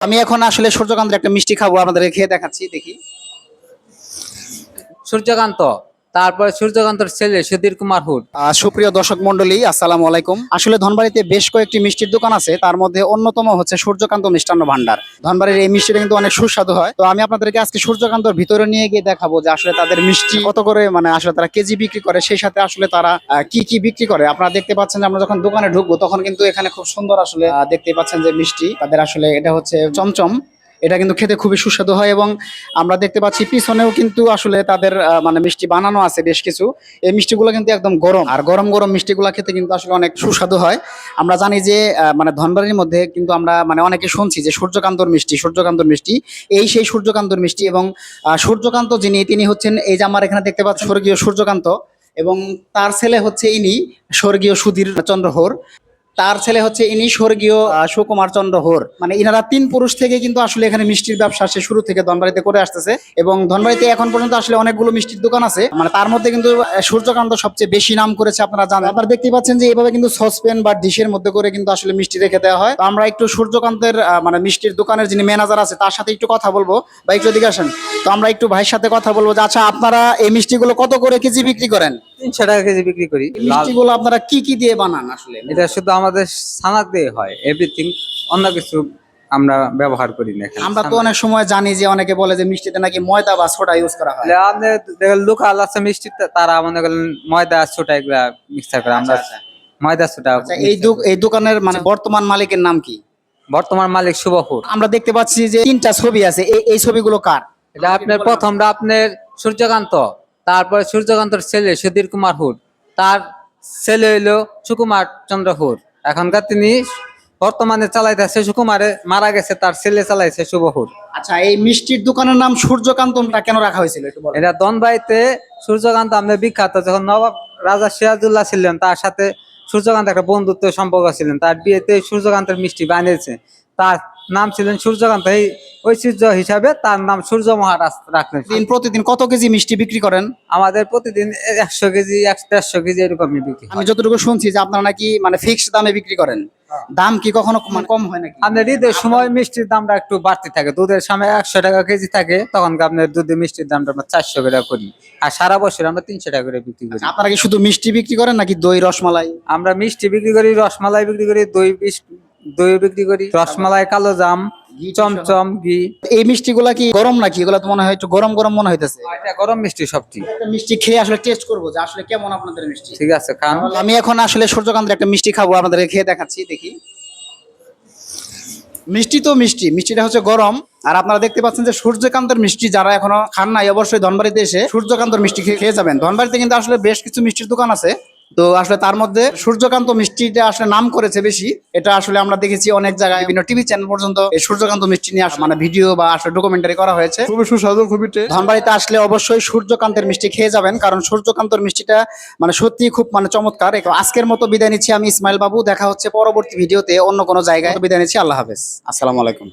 আমি এখন আসলে সূর্যকান্তের একটা মিষ্টি খাব আপনাদেরকে খেয়ে দেখাচ্ছি দেখি। সূর্যকান্ত তারপরে সূর্যকান্তর ছেলে সুধীর কুমার আহ, সুপ্রিয় দর্শক মন্ডলী আসসালামু আলাইকুম। আসলে ধনবাড়িতে বেশ কয়েকটি মিষ্টির দোকান আছে তার মধ্যে অন্যতম হচ্ছে সূর্যকান্ত মিষ্টান্ন ভান্ডার ধনবাড়ির এই মিষ্টিটা কিন্তু অনেক সুস্বাদু হয়। তো আমি আপনাদেরকে আজকে সূর্যকান্তর ভিতরে নিয়ে গিয়ে দেখাবো যে আসলে তাদের মিষ্টি কত করে মানে আসলে তারা কেজি বিক্রি করে সেই সাথে আসলে তারা কি কি বিক্রি করে। আপনারা দেখতে পাচ্ছেন যে আমরা যখন দোকানে ঢুকবো তখন কিন্তু এখানে খুব সুন্দর আসলে দেখতে পাচ্ছেন যে মিষ্টি। তাদের আসলে এটা হচ্ছে চমচম। এটা কিন্তু খেতে খুবই সুস্বাদু হয় এবং আমরা দেখতে পাচ্ছি পিছনেও কিন্তু আসলে তাদের মানে মিষ্টি বানানো আছে বেশ কিছু। এই মিষ্টিগুলো কিন্তু একদম গরম। আর গরম গরম মিষ্টিগুলো খেতে কিন্তু আসলে অনেক সুস্বাদু হয়। আমরা জানি যে মানে ধনবাড়ির মধ্যে কিন্তু আমরা মানে অনেকে শুনছি যে সূর্যকান্তর মিষ্টি সূর্যকান্তর মিষ্টি। এই সেই সূর্যকান্তর মিষ্টি এবং সূর্যকান্ত যিনি, তিনি হচ্ছেন, এই যে আমার এখানে দেখতে পাচ্ছি স্বর্গীয় সূর্যকান্ত এবং তার ছেলে হচ্ছে ইনি স্বর্গীয় সুধীর চন্দ্র হোর। তার ছেলে হচ্ছে ইনি স্বর্গীয় সুকুমার চন্দ্র হোর। মানে ইনারা তিন পুরুষ থেকে কিন্তু আসলে এখানে মিষ্টির ব্যবসা সে শুরু থেকে ধনবাড়িতে করে আসতেছে এবং ধনবাড়িতে এখন পর্যন্ত আসলে অনেকগুলো মিষ্টির দোকান আছে। মানে তার মধ্যে কিন্তু সূর্যকান্ত সবচেয়ে বেশি নাম করেছে আপনারা জানেন। আপনারা দেখতে পাচ্ছেন যে এইভাবে কিন্তু সসপেন বা ডিশের মধ্যে করে কিন্তু আসলে মিষ্টি রেখে দেওয়া হয়। আমরা একটু সূর্যকান্তের মানে মিষ্টির দোকানের যিনি ম্যানেজার আছে তার সাথে একটু কথা বলব। বা একটু এদিকে আসেন। তো আমরা একটু ভাইয়ের সাথে কথা বলব যে আচ্ছা আপনারা এই মিষ্টিগুলো কত করে কেজি বিক্রি করেন? তিনশো টাকা কেজি বিক্রি করি। মিষ্টিগুলো আপনারা কি কি দিয়ে বানান আসলে? এটা শুধু আমাদের সানাক দিয়ে হয় এভরিথিং অন্য কিছু আমরা ব্যবহার করি না আমরা তো অনেক সময় জানি যে অনেকে বলে যে মিষ্টিতে নাকি ময়দা বা সোডা ইউজ করা হয়। আমাদের দেখেন লোকাল আছে মিষ্টি তারা মনে করেন ময়দা ছোটা এগুলা মিক্সার করে আমরা আচ্ছা, ময়দা ছোটা আচ্ছা, এই এই দোকানের মানে বর্তমান মালিকের নাম কি? বর্তমান মালিক শুভ হুড আমরা দেখতে পাচ্ছি যে তিনটা ছবি আছে এই ছবিগুলো কার? এটা আপনার প্রথমটা আপনার সূর্যকান্ত তারপরে সূর্যকান্তর ছেলে সুধীর কুমার হুড তার ছেলে হইল সুকুমার চন্দ্র হুড এখনকার তিনি বর্তমানে চালাইতেছে সুকুমারে মারা গেছে তার ছেলে চালাইছে শুভ হুড আচ্ছা এই মিষ্টির দোকানের নাম সূর্যকান্তনটা কেন রাখা হয়েছিল এটা দনবাইতে সূর্যকান্ত আমাদের বিখ্যাত যখন নবাব রাজা সিরাজুল্লাহ ছিলেন তার সাথে সূর্যকান্ত একটা বন্ধুত্ব সম্পর্ক ছিলেন। তার বিয়েতে সূর্যকান্তের মিষ্টি বানিয়েছে। তার নাম ছিলেন সূর্যকান্ত। এই ঐতিহ্য হিসাবে তার নাম সূর্য মহারাজ রাখলেন। দিন প্রতিদিন কত কেজি মিষ্টি বিক্রি করেন? আমাদের প্রতিদিন একশো কেজি একশো দেড়শো কেজি এরকমই বিক্রি আমি যতটুকু শুনছি যে আপনারা নাকি মানে ফিক্সড দামে বিক্রি করেন। দাম কি কখনো মানে কম হয় নাকি? আপনার ঈদের সময় মিষ্টির দামটা একটু বাড়তি থাকে। দুধের সময় একশো টাকা কেজি থাকে তখন আপনার দুধের মিষ্টির দামটা আমরা চারশো করে করি। আর সারা বছর আমরা তিনশো টাকা করে বিক্রি করি। আপনারা কি শুধু মিষ্টি বিক্রি করেন নাকি দই রসমালাই? আমরা মিষ্টি বিক্রি করি রসমালাই বিক্রি করি দই দই বিক্রি করি। রসমালাই কালো জাম চমচম ঘি। এই মিষ্টিগুলা কি গরম নাকি? এগুলো তো মনে হয় একটু গরম গরম মনে হইতেছে। এটা গরম মিষ্টি সবটি। একটা মিষ্টি খেয়ে আসলে টেস্ট করব যে আসলে কেমন আপনাদের মিষ্টি। ঠিক আছে খান। আমি এখন আসলে সূর্যকান্তের একটা মিষ্টি খাব আপনাদেরকে খেয়ে দেখাচ্ছি দেখি। মিষ্টি তো মিষ্টি মিষ্টিটা হচ্ছে গরম। আর আপনারা দেখতে পাচ্ছেন যে সূর্যকান্তের মিষ্টি যারা এখনও খান নাই অবশ্যই ধনবাড়িতে এসে সূর্যকান্তর মিষ্টি খেয়ে খেয়ে যাবেন। ধনবাড়িতে কিন্তু আসলে বেশ কিছু মিষ্টির দোকান আছে। তো আসলে তার মধ্যে সূর্যকান্ত মিষ্টিটা আসলে নাম করেছে বেশি। এটা আসলে আমরা দেখেছি অনেক জায়গায় বিভিন্ন টিভি চ্যানেল পর্যন্ত এই সূর্যকান্ত মিষ্টি নিয়ে মানে ভিডিও বা আসলে ডকুমেন্টারি করা হয়েছে। খুবই সুস্বাদু খুবই ধনবাড়িতে আসলে অবশ্যই সূর্যকান্তের মিষ্টি খেয়ে যাবেন কারণ সূর্যকান্তর মিষ্টিটা মানে সত্যি খুব মানে চমৎকার। আজকের মতো বিদায় নিচ্ছি আমি ইসমাইল বাবু দেখা হচ্ছে পরবর্তী ভিডিওতে অন্য কোনো জায়গায়। বিদায় নিচ্ছি আল্লাহ হাফেজ। আসসালামু আলাইকুম।